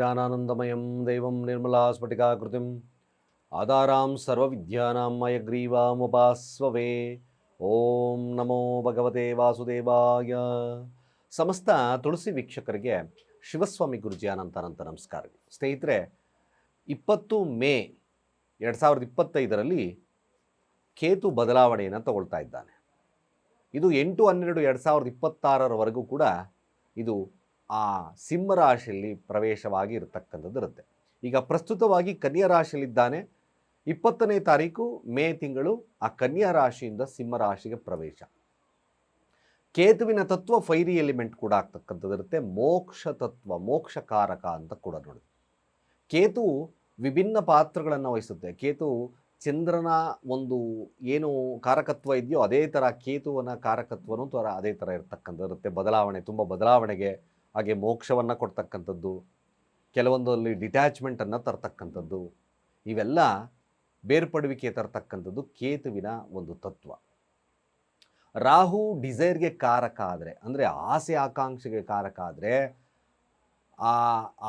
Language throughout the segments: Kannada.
ನಿರ್ಮಲಾ ಸ್ಫಟಿಕಾಕೃತಿಂ ಆಧಾರಾಂ ಸರ್ವವಿದ್ಯಾನಾಂ ಮಯಗ್ರೀವಾಮುಪಾಸ್ವವೇ ಓಂ ನಮೋ ಭಗವತೆ ವಾಸುದೇವಾಯ ಸಮಸ್ತ ತುಳಸಿ ವೀಕ್ಷಕರಿಗೆ ಶಿವಸ್ವಾಮಿ ಗುರುಜಿ ಅನಂತಾನಂತ ನಮಸ್ಕಾರ ಸ್ನೇಹಿತರೆ, ಇಪ್ಪತ್ತು ಮೇ ಎರಡು ಸಾವಿರದ ಇಪ್ಪತ್ತೈದರಲ್ಲಿ ಕೇತು ಬದಲಾವಣೆಯನ್ನು ತಗೊಳ್ತಾ ಇದ್ದಾನೆ. ಇದು ಎಂಟು ಹನ್ನೆರಡು ಎರಡು ಸಾವಿರದ ಇಪ್ಪತ್ತಾರರವರೆಗೂ ಕೂಡ ಇದು ಆ ಸಿಂಹರಾಶಿಯಲ್ಲಿ ಪ್ರವೇಶವಾಗಿ ಇರತಕ್ಕಂಥದ್ದು ಇರುತ್ತೆ. ಈಗ ಪ್ರಸ್ತುತವಾಗಿ ಕನ್ಯಾ ರಾಶಿಯಲ್ಲಿದ್ದಾನೆ. ಇಪ್ಪತ್ತನೇ ತಾರೀಕು ಮೇ ತಿಂಗಳು ಆ ಕನ್ಯಾ ರಾಶಿಯಿಂದ ಸಿಂಹರಾಶಿಗೆ ಪ್ರವೇಶ. ಕೇತುವಿನ ತತ್ವ ಫೈರಿ ಎಲಿಮೆಂಟ್ ಕೂಡ ಆಗ್ತಕ್ಕಂಥದ್ದು ಇರುತ್ತೆ. ಮೋಕ್ಷ ತತ್ವ, ಮೋಕ್ಷಕಾರಕ ಅಂತ ಕೂಡ ನೋಡಿ ಕೇತು ವಿಭಿನ್ನ ಪಾತ್ರಗಳನ್ನು ವಹಿಸುತ್ತೆ. ಕೇತು ಚಂದ್ರನ ಒಂದು ಏನು ಕಾರಕತ್ವ ಇದೆಯೋ ಅದೇ ಥರ ಕೇತುವನ ಕಾರಕತ್ವನೂ ಥರ ಅದೇ ಥರ ಇರ್ತಕ್ಕಂಥದ್ದು ಇರುತ್ತೆ. ಬದಲಾವಣೆ, ತುಂಬ ಬದಲಾವಣೆಗೆ ಹಾಗೆ ಮೋಕ್ಷವನ್ನು ಕೊಡ್ತಕ್ಕಂಥದ್ದು ಕೆಲವೊಂದಲ್ಲಿ ಡಿಟ್ಯಾಚ್ಮೆಂಟನ್ನು ತರ್ತಕ್ಕಂಥದ್ದು, ಇವೆಲ್ಲ ಬೇರ್ಪಡುವಿಕೆ ತರ್ತಕ್ಕಂಥದ್ದು ಕೇತುವಿನ ಒಂದು ತತ್ವ. ರಾಹು ಡಿಸೈರ್ಗೆ ಕಾರಕ ಆದರೆ, ಅಂದರೆ ಆಸೆ ಆಕಾಂಕ್ಷೆಗೆ ಕಾರಕ ಆದರೆ, ಆ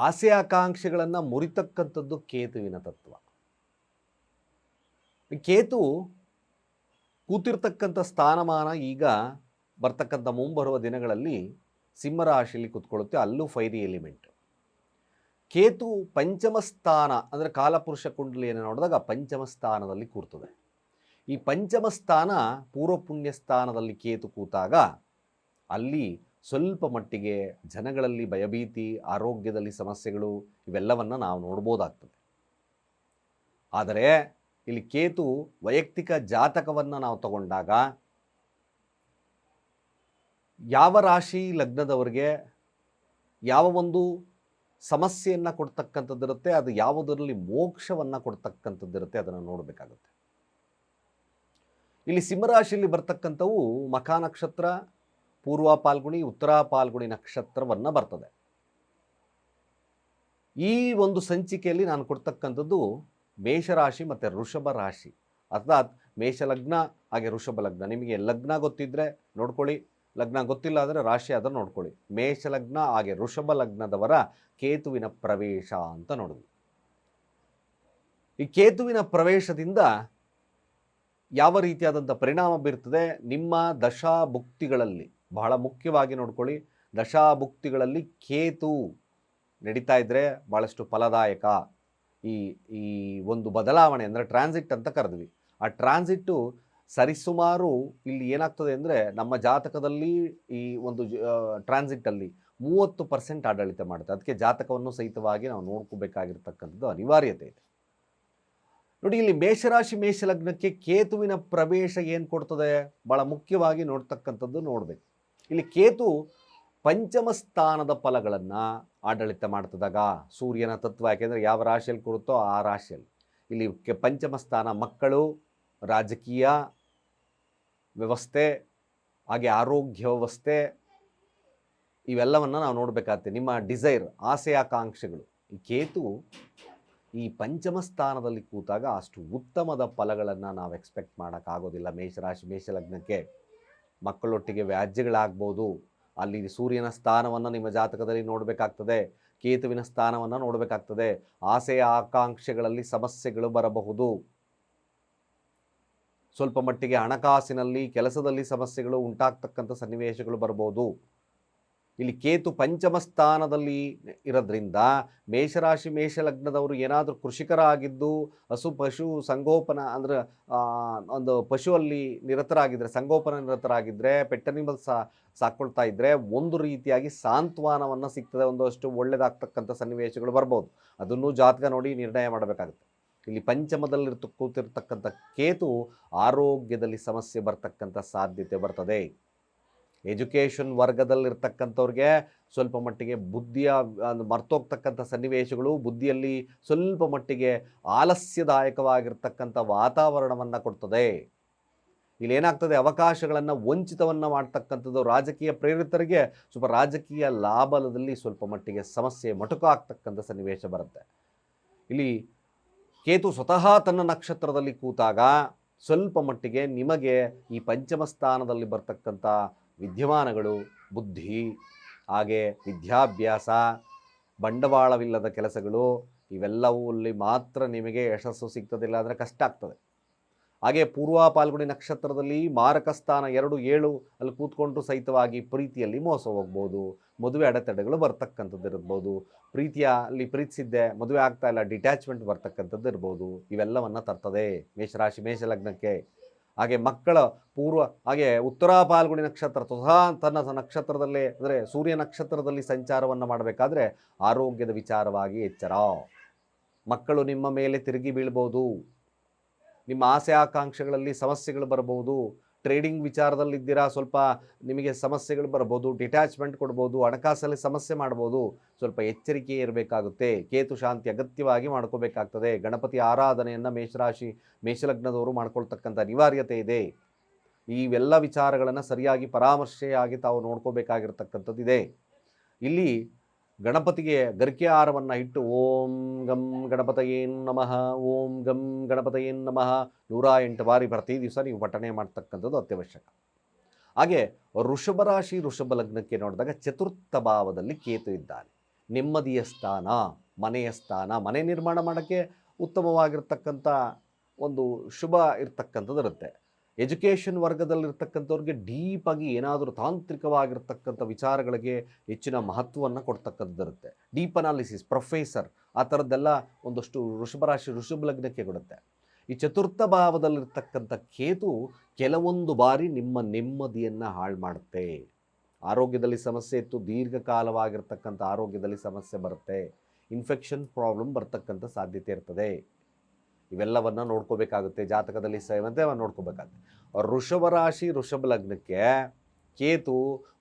ಆಸೆ ಆಕಾಂಕ್ಷೆಗಳನ್ನು ಮುರಿತಕ್ಕಂಥದ್ದು ಕೇತುವಿನ ತತ್ವ. ಕೇತು ಕೂತಿರ್ತಕ್ಕಂಥ ಸ್ಥಾನಮಾನ ಈಗ ಬರ್ತಕ್ಕಂಥ ಮುಂಬರುವ ದಿನಗಳಲ್ಲಿ ಸಿಂಹರಾಶಿಯಲ್ಲಿ ಕೂತ್ಕೊಳ್ಳುತ್ತೆ, ಅಲ್ಲೂ ಫೈರಿ ಎಲಿಮೆಂಟ್ ಕೇತು ಪಂಚಮ ಸ್ಥಾನ ಅಂದರೆ ಕಾಲಪುರುಷ ಕುಂಡಲಿಯನ್ನು ನೋಡಿದಾಗ ಪಂಚಮ ಸ್ಥಾನದಲ್ಲಿ ಕೂರ್ತದೆ. ಈ ಪಂಚಮ ಸ್ಥಾನ ಪೂರ್ವ ಪುಣ್ಯ ಸ್ಥಾನದಲ್ಲಿ ಕೇತು ಕೂತಾಗ ಅಲ್ಲಿ ಸ್ವಲ್ಪ ಮಟ್ಟಿಗೆ ಜನಗಳಲ್ಲಿ ಭಯಭೀತಿ, ಆರೋಗ್ಯದಲ್ಲಿ ಸಮಸ್ಯೆಗಳು ಇವೆಲ್ಲವನ್ನು ನಾವು ನೋಡ್ಬೋದಾಗ್ತದೆ. ಆದರೆ ಇಲ್ಲಿ ಕೇತು ವೈಯಕ್ತಿಕ ಜಾತಕವನ್ನು ನಾವು ತಗೊಂಡಾಗ ಯಾವ ರಾಶಿ ಲಗ್ನದವರಿಗೆ ಯಾವ ಒಂದು ಸಮಸ್ಯೆಯನ್ನು ಕೊಡ್ತಕ್ಕಂಥದ್ದಿರುತ್ತೆ ಅದು ಯಾವುದರಲ್ಲಿ ಮೋಕ್ಷವನ್ನು ಕೊಡ್ತಕ್ಕಂಥದ್ದಿರುತ್ತೆ ಅದನ್ನು ನೋಡಬೇಕಾಗುತ್ತೆ. ಇಲ್ಲಿ ಸಿಂಹರಾಶಿಯಲ್ಲಿ ಬರ್ತಕ್ಕಂಥವು ಮಖ ನಕ್ಷತ್ರ, ಪೂರ್ವ ಪಾಲ್ಗುಣಿ, ಉತ್ತರ ಪಾಲ್ಗುಣಿ ನಕ್ಷತ್ರವನ್ನು ಬರ್ತದೆ. ಈ ಒಂದು ಸಂಚಿಕೆಯಲ್ಲಿ ನಾನು ಕೊಡ್ತಕ್ಕಂಥದ್ದು ಮೇಷರಾಶಿ ಮತ್ತು ಋಷಭ ರಾಶಿ. ಅರ್ಥಾತ್ ಮೇಷಲಗ್ನ ಹಾಗೆ ಋಷಭ ಲಗ್ನ. ನಿಮಗೆ ಲಗ್ನ ಗೊತ್ತಿದ್ದರೆ ನೋಡ್ಕೊಳ್ಳಿ. ಲಗ್ನ ಗೊತ್ತಿಲ್ಲ ಆದರೆ ರಾಶಿ ಅದನ್ನು ನೋಡ್ಕೊಳ್ಳಿ. ಮೇಷ ಲಗ್ನ, ಹಾಗೆ ಋಷಭ ಲಗ್ನದವರ ಕೇತುವಿನ ಪ್ರವೇಶ ಅಂತ ನೋಡಿದ್ವಿ ಈ ಕೇತುವಿನ ಪ್ರವೇಶದಿಂದ ಯಾವ ರೀತಿಯಾದಂಥ ಪರಿಣಾಮ ಬೀರ್ತದೆ? ನಿಮ್ಮ ದಶಾಭುಕ್ತಿಗಳಲ್ಲಿ, ಬಹಳ ಮುಖ್ಯವಾಗಿ ನೋಡ್ಕೊಳ್ಳಿ. ದಶಾಭುಕ್ತಿಗಳಲ್ಲಿ ಕೇತು ನಡೀತಾ ಇದ್ದರೆ ಭಾಳಷ್ಟು ಫಲದಾಯಕ. ಈ ಈ ಒಂದು ಬದಲಾವಣೆ ಅಂದರೆ ಟ್ರಾನ್ಸಿಟ್ ಅಂತ ಕರೆದ್ವಿ. ಆ ಟ್ರಾನ್ಸಿಟ್ಟು ಸರಿಸುಮಾರು ಇಲ್ಲಿ ಏನಾಗ್ತದೆ ಅಂದರೆ ನಮ್ಮ ಜಾತಕದಲ್ಲಿ ಈ ಒಂದು ಟ್ರಾನ್ಸಿಟಲ್ಲಿ ಮೂವತ್ತು ಪರ್ಸೆಂಟ್ ಆಡಳಿತ ಮಾಡುತ್ತೆ. ಅದಕ್ಕೆ ಜಾತಕವನ್ನು ಸಹಿತವಾಗಿ ನಾವು ನೋಡ್ಕೋಬೇಕಾಗಿರ್ತಕ್ಕಂಥದ್ದು ಅನಿವಾರ್ಯತೆ ಇದೆ. ನೋಡಿ, ಇಲ್ಲಿ ಮೇಷರಾಶಿ, ಮೇಷಲಗ್ನಕ್ಕೆ ಕೇತುವಿನ ಪ್ರವೇಶ ಏನು ಕೊಡ್ತದೆ? ಭಾಳ ಮುಖ್ಯವಾಗಿ ನೋಡ್ತಕ್ಕಂಥದ್ದು ನೋಡಬೇಕು. ಇಲ್ಲಿ ಕೇತು ಪಂಚಮ ಸ್ಥಾನದ ಫಲಗಳನ್ನು ಆಡಳಿತ ಮಾಡ್ತದಾಗ. ಸೂರ್ಯನ ತತ್ವ ಯಾಕೆಂದರೆ ಯಾವ ರಾಶಿಯಲ್ಲಿ ಕೊಡುತ್ತೋ ಆ ರಾಶಿಯಲ್ಲಿ. ಇಲ್ಲಿ ಪಂಚಮ ಸ್ಥಾನ ಮಕ್ಕಳು, ರಾಜಕೀಯ ವ್ಯವಸ್ಥೆ, ಹಾಗೆ ಆರೋಗ್ಯ ವ್ಯವಸ್ಥೆ, ಇವೆಲ್ಲವನ್ನು ನಾವು ನೋಡಬೇಕಾಗುತ್ತೆ ನಿಮ್ಮ ಡಿಸೈರ್ ಆಸೆ ಆಕಾಂಕ್ಷೆಗಳು ಈ ಕೇತು ಈ ಪಂಚಮ ಸ್ಥಾನದಲ್ಲಿ ಕೂತಾಗ ಅಷ್ಟು ಉತ್ತಮದ ಫಲಗಳನ್ನು ನಾವು ಎಕ್ಸ್ಪೆಕ್ಟ್ ಮಾಡೋಕ್ಕಾಗೋದಿಲ್ಲ. ಮೇಷರಾಶಿ, ಮೇಷಲಗ್ನಕ್ಕೆ ಮಕ್ಕಳೊಟ್ಟಿಗೆ ವ್ಯಾಜ್ಯಗಳಾಗ್ಬೋದು. ಅಲ್ಲಿ ಸೂರ್ಯನ ಸ್ಥಾನವನ್ನು ನಿಮ್ಮ ಜಾತಕದಲ್ಲಿ ನೋಡಬೇಕಾಗ್ತದೆ. ಕೇತುವಿನ ಸ್ಥಾನವನ್ನು ನೋಡಬೇಕಾಗ್ತದೆ. ಆಸೆಯ ಆಕಾಂಕ್ಷೆಗಳಲ್ಲಿ ಸಮಸ್ಯೆಗಳು ಬರಬಹುದು. ಸ್ವಲ್ಪ ಮಟ್ಟಿಗೆ ಹಣಕಾಸಿನಲ್ಲಿ ಕೆಲಸದಲ್ಲಿ ಸಮಸ್ಯೆಗಳು ಉಂಟಾಗ್ತಕ್ಕಂಥ ಸನ್ನಿವೇಶಗಳು ಬರ್ಬೋದು. ಇಲ್ಲಿ ಕೇತು ಪಂಚಮ ಸ್ಥಾನದಲ್ಲಿ ಇರೋದ್ರಿಂದ ಮೇಷರಾಶಿ, ಮೇಷಲಗ್ನದವರು ಏನಾದರೂ ಕೃಷಿಕರಾಗಿದ್ದು, ಹಸು, ಪಶು, ಸಂಗೋಪನ ಅಂದ್ರೆ ಒಂದು ಪಶುವಲ್ಲಿ ನಿರತರಾಗಿದ್ದರೆ ಸಂಗೋಪನ ನಿರತರಾಗಿದ್ದರೆ ಪೆಟ್ಟನಿಮಲ್ ಸಾ ಸಾಕ್ಕೊಳ್ತಾ ಇದ್ದರೆ ಒಂದು ರೀತಿಯಾಗಿ ಸಾಂತ್ವನವನ್ನು ಸಿಗ್ತದೆ, ಒಂದಷ್ಟು ಒಳ್ಳೆಯದಾಗ್ತಕ್ಕಂಥ ಸನ್ನಿವೇಶಗಳು ಬರ್ಬೋದು. ಅದನ್ನು ಜಾತಕ ನೋಡಿ ನಿರ್ಣಯ ಮಾಡಬೇಕಾಗುತ್ತೆ. ಇಲ್ಲಿ ಪಂಚಮದಲ್ಲಿ ಕೂತಿರ್ತಕ್ಕಂಥ ಕೇತು ಆರೋಗ್ಯದಲ್ಲಿ ಸಮಸ್ಯೆ ಬರ್ತಕ್ಕಂಥ ಸಾಧ್ಯತೆ ಬರ್ತದೆ. ಎಜುಕೇಷನ್ ವರ್ಗದಲ್ಲಿರ್ತಕ್ಕಂಥವ್ರಿಗೆ ಸ್ವಲ್ಪ ಮಟ್ಟಿಗೆ ಬುದ್ಧಿಯ ಮರ್ತೋಗ್ತಕ್ಕಂಥ ಸನ್ನಿವೇಶಗಳು, ಬುದ್ಧಿಯಲ್ಲಿ ಸ್ವಲ್ಪ ಮಟ್ಟಿಗೆ ಆಲಸ್ಯದಾಯಕವಾಗಿರ್ತಕ್ಕಂಥ ವಾತಾವರಣವನ್ನು ಕೊಡ್ತದೆ. ಇಲ್ಲಿ ಏನಾಗ್ತದೆ ಅವಕಾಶಗಳನ್ನು ವಂಚಿತವನ್ನು ಮಾಡ್ತಕ್ಕಂಥದ್ದು ರಾಜಕೀಯ ಪ್ರೇರಿತರಿಗೆ ಸ್ವಲ್ಪ ರಾಜಕೀಯ ಲಾಭದಲ್ಲಿ ಸ್ವಲ್ಪ ಮಟ್ಟಿಗೆ ಸಮಸ್ಯೆ ಮೊಟಕು ಆಗ್ತಕ್ಕಂಥ ಸನ್ನಿವೇಶ ಬರುತ್ತೆ. ಇಲ್ಲಿ ಕೇತು ಸ್ವತಃ ತನ್ನ ನಕ್ಷತ್ರದಲ್ಲಿ ಕೂತಾಗ ಸ್ವಲ್ಪ ಮಟ್ಟಿಗೆ ನಿಮಗೆ ಈ ಪಂಚಮ ಸ್ಥಾನದಲ್ಲಿ ಬರ್ತಕ್ಕಂಥ ವಿದ್ಯಮಾನಗಳು, ಬುದ್ಧಿ, ಹಾಗೆ ವಿದ್ಯಾಭ್ಯಾಸ, ಬಂಡವಾಳವಿಲ್ಲದ ಕೆಲಸಗಳು, ಇವೆಲ್ಲವೂ ಅಲ್ಲಿ ಮಾತ್ರ ನಿಮಗೆ ಯಶಸ್ಸು ಸಿಗ್ತದಿಲ್ಲ ಅಂದರೆ ಕಷ್ಟ ಆಗ್ತದೆ. ಹಾಗೆ ಪೂರ್ವ ಪಾಲ್ಗುಣಿ ನಕ್ಷತ್ರದಲ್ಲಿ ಮಾರಕ ಸ್ಥಾನ ಎರಡು ಏಳು ಅಲ್ಲಿ ಕೂತ್ಕೊಂಡು ಸಹಿತವಾಗಿ ಪ್ರೀತಿಯಲ್ಲಿ ಮೋಸ ಹೋಗ್ಬೋದು. ಮದುವೆ ಅಡೆತಡೆಗಳು ಬರ್ತಕ್ಕಂಥದ್ದು ಇರ್ಬೋದು. ಪ್ರೀತಿಯ ಅಲ್ಲಿ ಪ್ರೀತಿಸಿದ್ದೆ, ಮದುವೆ ಆಗ್ತಾ ಇಲ್ಲ ಡಿಟ್ಯಾಚ್ಮೆಂಟ್ ಬರ್ತಕ್ಕಂಥದ್ದು ಇರ್ಬೋದು. ಇವೆಲ್ಲವನ್ನು ತರ್ತದೆ ಮೇಷರಾಶಿ, ಮೇಷಲಗ್ನಕ್ಕೆ. ಹಾಗೆ ಮಕ್ಕಳ ಪೂರ್ವ, ಹಾಗೆ ಉತ್ತರ ಪಾಲ್ಗುಣಿ ನಕ್ಷತ್ರ, ಸ್ವತಃ ತನ್ನ ನಕ್ಷತ್ರದಲ್ಲೇ, ಅಂದರೆ ಸೂರ್ಯ ನಕ್ಷತ್ರದಲ್ಲಿ ಸಂಚಾರವನ್ನು ಮಾಡಬೇಕಾದ್ರೆ ಆರೋಗ್ಯದ ವಿಚಾರವಾಗಿ ಎಚ್ಚರ. ಮಕ್ಕಳು ನಿಮ್ಮ ಮೇಲೆ ತಿರುಗಿ ಬೀಳ್ಬೋದು. ನಿಮ್ಮ ಆಸೆ ಆಕಾಂಕ್ಷೆಗಳಲ್ಲಿ ಸಮಸ್ಯೆಗಳು ಬರಬಹುದು. ಟ್ರೇಡಿಂಗ್ ವಿಚಾರದಲ್ಲಿದ್ದೀರಾ ಸ್ವಲ್ಪ ನಿಮಗೆ ಸಮಸ್ಯೆಗಳು ಬರ್ಬೋದು ಡಿಟ್ಯಾಚ್ಮೆಂಟ್ ಕೊಡ್ಬೋದು, ಹಣಕಾಸಲ್ಲಿ ಸಮಸ್ಯೆ ಮಾಡ್ಬೋದು. ಸ್ವಲ್ಪ ಎಚ್ಚರಿಕೆ ಇರಬೇಕಾಗುತ್ತೆ. ಕೇತು ಶಾಂತಿ ಅಗತ್ಯವಾಗಿ ಮಾಡ್ಕೋಬೇಕಾಗ್ತದೆ. ಗಣಪತಿ ಆರಾಧನೆಯನ್ನು ಮೇಷರಾಶಿ, ಮೇಷಲಗ್ನದವರು ಮಾಡ್ಕೊಳ್ತಕ್ಕಂಥ ಅನಿವಾರ್ಯತೆ ಇದೆ. ಇವೆಲ್ಲ ವಿಚಾರಗಳನ್ನು ಸರಿಯಾಗಿ ಪರಾಮರ್ಶೆಯಾಗಿ ತಾವು ನೋಡ್ಕೋಬೇಕಾಗಿರ್ತಕ್ಕಂಥದ್ದು ಇದೆ ಇಲ್ಲಿ ಗಣಪತಿಗೆ ಗರ್ಕೆ ಹಾರವನ್ನು ಇಟ್ಟು ಓಂ ಗಂ ಗಣಪತಯೇನ್ ನಮಃ, ಓಂ ಗಂ ಗಣಪತಯೇನ್ ನಮಃ ನೂರ ಎಂಟು ಬಾರಿ ಪ್ರತಿ ದಿವಸ ನೀವು ಪಠಣೆ ಮಾಡ್ತಕ್ಕಂಥದ್ದು ಅತ್ಯವಶ್ಯಕ. ಹಾಗೆ ಋಷಭ ರಾಶಿ ವೃಷಭ ಲಗ್ನಕ್ಕೆ ನೋಡಿದಾಗ ಚತುರ್ಥ ಭಾವದಲ್ಲಿ ಕೇತು ಇದ್ದಾನೆ. ನೆಮ್ಮದಿಯ ಸ್ಥಾನ, ಮನೆಯ ಸ್ಥಾನ, ಮನೆ ನಿರ್ಮಾಣ ಮಾಡೋಕ್ಕೆ ಉತ್ತಮವಾಗಿರ್ತಕ್ಕಂಥ ಒಂದು ಶುಭ ಇರ್ತಕ್ಕಂಥದ್ದು ಇರುತ್ತೆ ಎಜುಕೇಷನ್ ವರ್ಗದಲ್ಲಿರ್ತಕ್ಕಂಥವ್ರಿಗೆ ಡೀಪಾಗಿ ಏನಾದರೂ ತಾಂತ್ರಿಕವಾಗಿರ್ತಕ್ಕಂಥ ವಿಚಾರಗಳಿಗೆ ಹೆಚ್ಚಿನ ಮಹತ್ವವನ್ನು ಕೊಡ್ತಕ್ಕಂಥದ್ದಿರುತ್ತೆ ಡೀಪ್ ಅನಾಲಿಸಿಸ್, ಪ್ರೊಫೆಸರ್, ಆ ಥರದ್ದೆಲ್ಲ ಒಂದಷ್ಟು ವೃಷಭರಾಶಿ ವೃಷಭ ಲಗ್ನಕ್ಕೆ ಕೊಡುತ್ತೆ. ಈ ಚತುರ್ಥ ಭಾವದಲ್ಲಿರ್ತಕ್ಕಂಥ ಕೇತು ಕೆಲವೊಂದು ಬಾರಿ ನಿಮ್ಮ ನೆಮ್ಮದಿಯನ್ನು ಹಾಳು ಮಾಡುತ್ತೆ. ಆರೋಗ್ಯದಲ್ಲಿ ಸಮಸ್ಯೆ ಇತ್ತು, ದೀರ್ಘಕಾಲವಾಗಿರ್ತಕ್ಕಂಥ ಆರೋಗ್ಯದಲ್ಲಿ ಸಮಸ್ಯೆ ಬರುತ್ತೆ. ಇನ್ಫೆಕ್ಷನ್ ಪ್ರಾಬ್ಲಮ್ ಬರ್ತಕ್ಕಂಥ ಸಾಧ್ಯತೆ ಇರ್ತದೆ. ಇವೆಲ್ಲವನ್ನ ನೋಡ್ಕೋಬೇಕಾಗುತ್ತೆ. ಜಾತಕದಲ್ಲಿ ಸೇವಂತೆ ನೋಡ್ಕೋಬೇಕಾಗುತ್ತೆ. ವೃಷಭ ರಾಶಿ ಋಷಭ ಲಗ್ನಕ್ಕೆ ಕೇತು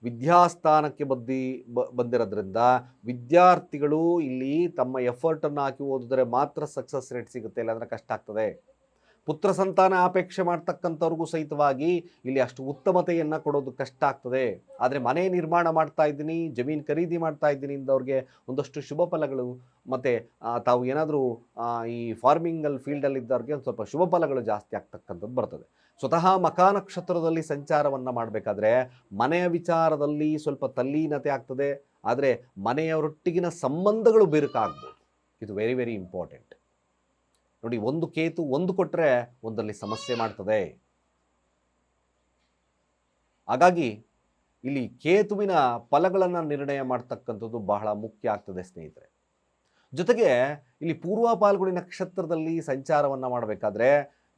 ವಿದ್ಯಾಸ್ಥಾನಕ್ಕೆ ಬದ್ದಿ ಬ, ಬಂದಿರೋದ್ರಿಂದ ವಿದ್ಯಾರ್ಥಿಗಳು ಇಲ್ಲಿ ತಮ್ಮ ಎಫರ್ಟನ್ನು ಹಾಕಿ ಓದಿದ್ರೆ ಮಾತ್ರ ಸಕ್ಸಸ್ ರೇಟ್ ಸಿಗುತ್ತೆ, ಇಲ್ಲಾಂದರೆ ಕಷ್ಟ ಆಗ್ತದೆ. ಪುತ್ರ ಸಂತಾನ ಅಪೇಕ್ಷೆ ಮಾಡ್ತಕ್ಕಂಥವ್ರಿಗೂ ಸಹಿತವಾಗಿ ಇಲ್ಲಿ ಅಷ್ಟು ಉತ್ತಮತೆಯನ್ನು ಕೊಡೋದು ಕಷ್ಟ ಆಗ್ತದೆ. ಆದರೆ ಮನೆ ನಿರ್ಮಾಣ ಮಾಡ್ತಾ ಇದ್ದೀನಿ, ಜಮೀನು ಖರೀದಿ ಮಾಡ್ತಾ ಇದ್ದೀನಿ ಇಂದವ್ರಿಗೆ ಒಂದಷ್ಟು ಶುಭ ಫಲಗಳು ಮತ್ತು ತಾವು ಏನಾದರೂ ಈ ಫಾರ್ಮಿಂಗಲ್ಲಿ ಫೀಲ್ಡಲ್ಲಿ ಇದ್ದವ್ರಿಗೆ ಒಂದು ಸ್ವಲ್ಪ ಶುಭ ಫಲಗಳು ಜಾಸ್ತಿ ಆಗ್ತಕ್ಕಂಥದ್ದು ಬರ್ತದೆ. ಸ್ವತಃ ಮಕಾ ನಕ್ಷತ್ರದಲ್ಲಿ ಸಂಚಾರವನ್ನು ಮಾಡಬೇಕಾದ್ರೆ ಮನೆಯ ವಿಚಾರದಲ್ಲಿ ಸ್ವಲ್ಪ ತಲ್ಲೀನತೆ ಆಗ್ತದೆ. ಆದರೆ ಮನೆಯವರೊಟ್ಟಿಗಿನ ಸಂಬಂಧಗಳು ಬಿರುಕಾಗ್ಬೋದು. ಇದು ವೆರಿ ವೆರಿ ಇಂಪಾರ್ಟೆಂಟ್ ನೋಡಿ, ಒಂದು ಕೇತು ಒಂದು ಕೊಟ್ಟರೆ ಒಂದರಲ್ಲಿ ಸಮಸ್ಯೆ ಮಾಡ್ತದೆ. ಹಾಗಾಗಿ ಇಲ್ಲಿ ಕೇತುವಿನ ಫಲಗಳನ್ನು ನಿರ್ಣಯ ಮಾಡ್ತಕ್ಕಂಥದ್ದು ಬಹಳ ಮುಖ್ಯ ಆಗ್ತದೆ ಸ್ನೇಹಿತರೆ. ಜೊತೆಗೆ ಇಲ್ಲಿ ಪೂರ್ವ ಪಾಲ್ಗುಣಿ ನಕ್ಷತ್ರದಲ್ಲಿ ಸಂಚಾರವನ್ನು ಮಾಡಬೇಕಾದ್ರೆ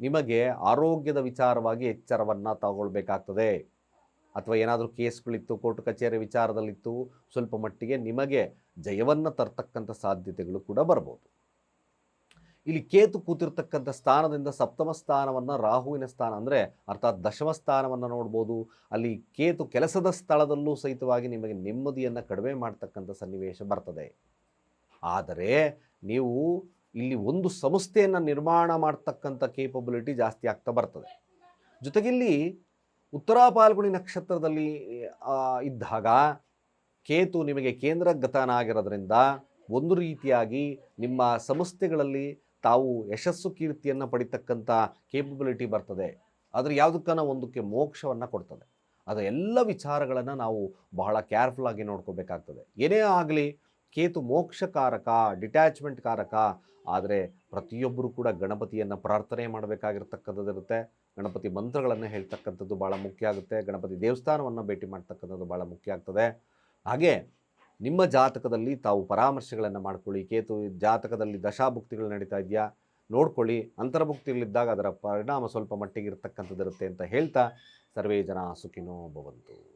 ನಿಮಗೆ ಆರೋಗ್ಯದ ವಿಚಾರವಾಗಿ ಎಚ್ಚರವನ್ನು ತಗೊಳ್ಬೇಕಾಗ್ತದೆ. ಅಥವಾ ಏನಾದರೂ ಕೇಸ್ಗಳಿತ್ತು, ಕೋರ್ಟ್ ಕಚೇರಿ ವಿಚಾರದಲ್ಲಿತ್ತು, ಸ್ವಲ್ಪ ಮಟ್ಟಿಗೆ ನಿಮಗೆ ಜಯವನ್ನು ತರ್ತಕ್ಕಂಥ ಸಾಧ್ಯತೆಗಳು ಕೂಡ ಬರ್ಬೋದು. ಇಲ್ಲಿ ಕೇತು ಕೂತಿರ್ತಕ್ಕಂಥ ಸ್ಥಾನದಿಂದ ಸಪ್ತಮ ಸ್ಥಾನವನ್ನು ರಾಹುವಿನ ಸ್ಥಾನ ಅಂದರೆ ಅರ್ಥಾತ್ ದಶಮ ಸ್ಥಾನವನ್ನು ನೋಡ್ಬೋದು. ಅಲ್ಲಿ ಕೇತು ಕೆಲಸದ ಸ್ಥಳದಲ್ಲೂ ಸಹಿತವಾಗಿ ನಿಮಗೆ ನೆಮ್ಮದಿಯನ್ನು ಕಡಿಮೆ ಮಾಡ್ತಕ್ಕಂಥ ಸನ್ನಿವೇಶ ಬರ್ತದೆ. ಆದರೆ ನೀವು ಇಲ್ಲಿ ಒಂದು ಸಂಸ್ಥೆಯನ್ನು ನಿರ್ಮಾಣ ಮಾಡ್ತಕ್ಕಂಥ ಕೇಪಬಿಲಿಟಿ ಜಾಸ್ತಿ ಆಗ್ತಾ ಬರ್ತದೆ. ಜೊತೆಗಿಲ್ಲಿ ಉತ್ತರ ಪಾಲ್ಗುಣಿ ನಕ್ಷತ್ರದಲ್ಲಿ ಇದ್ದಾಗ ಕೇತು ನಿಮಗೆ ಕೇಂದ್ರಗತನಾಗಿರೋದ್ರಿಂದ ಒಂದು ರೀತಿಯಾಗಿ ನಿಮ್ಮ ಸಂಸ್ಥೆಗಳಲ್ಲಿ ತಾವು ಯಶಸ್ಸು ಕೀರ್ತಿಯನ್ನು ಪಡಿತಕ್ಕಂಥ ಕೇಪಬಿಲಿಟಿ ಬರ್ತದೆ. ಆದರೆ ಯಾವುದಕ್ಕನ ಒಂದಕ್ಕೆ ಮೋಕ್ಷವನ್ನು ಕೊಡ್ತದೆ. ಅದು ಎಲ್ಲ ವಿಚಾರಗಳನ್ನು ನಾವು ಬಹಳ ಕೇರ್ಫುಲ್ ಆಗಿ ನೋಡ್ಕೋಬೇಕಾಗ್ತದೆ. ಏನೇ ಆಗಲಿ, ಕೇತು ಮೋಕ್ಷಕಾರಕ ಡಿಟ್ಯಾಚ್ಮೆಂಟ್ ಕಾರಕ, ಆದರೆ ಪ್ರತಿಯೊಬ್ಬರು ಕೂಡ ಗಣಪತಿಯನ್ನು ಪ್ರಾರ್ಥನೆ ಮಾಡಬೇಕಾಗಿರ್ತಕ್ಕಂಥದ್ದಿರುತ್ತೆ ಗಣಪತಿ ಮಂತ್ರಗಳನ್ನು ಹೇಳ್ತಕ್ಕಂಥದ್ದು ಭಾಳ ಮುಖ್ಯ ಆಗುತ್ತೆ. ಗಣಪತಿ ದೇವಸ್ಥಾನವನ್ನು ಭೇಟಿ ಮಾಡ್ತಕ್ಕಂಥದ್ದು ಭಾಳ ಮುಖ್ಯ ಆಗ್ತದೆ. ಹಾಗೆ ನಿಮ್ಮ ಜಾತಕದಲ್ಲಿ ತಾವು ಪರಾಮರ್ಶೆಗಳನ್ನು ಮಾಡ್ಕೊಳ್ಳಿ. ಕೇತು, ಜಾತಕದಲ್ಲಿ ದಶಾಭುಕ್ತಿಗಳು ನಡೀತಾ ಇದೆಯಾ? ನೋಡ್ಕೊಳ್ಳಿ. ಅಂತರ್ಭುಕ್ತಿಗಳಿದ್ದಾಗ ಅದರ ಪರಿಣಾಮ ಸ್ವಲ್ಪ ಮಟ್ಟಿಗೆ ಇರತಕ್ಕಂಥದ್ದಿರುತ್ತೆ ಅಂತ ಹೇಳ್ತಾ ಸರ್ವೇ ಜನ ಸುಖಿನೋ ಭವಂತು.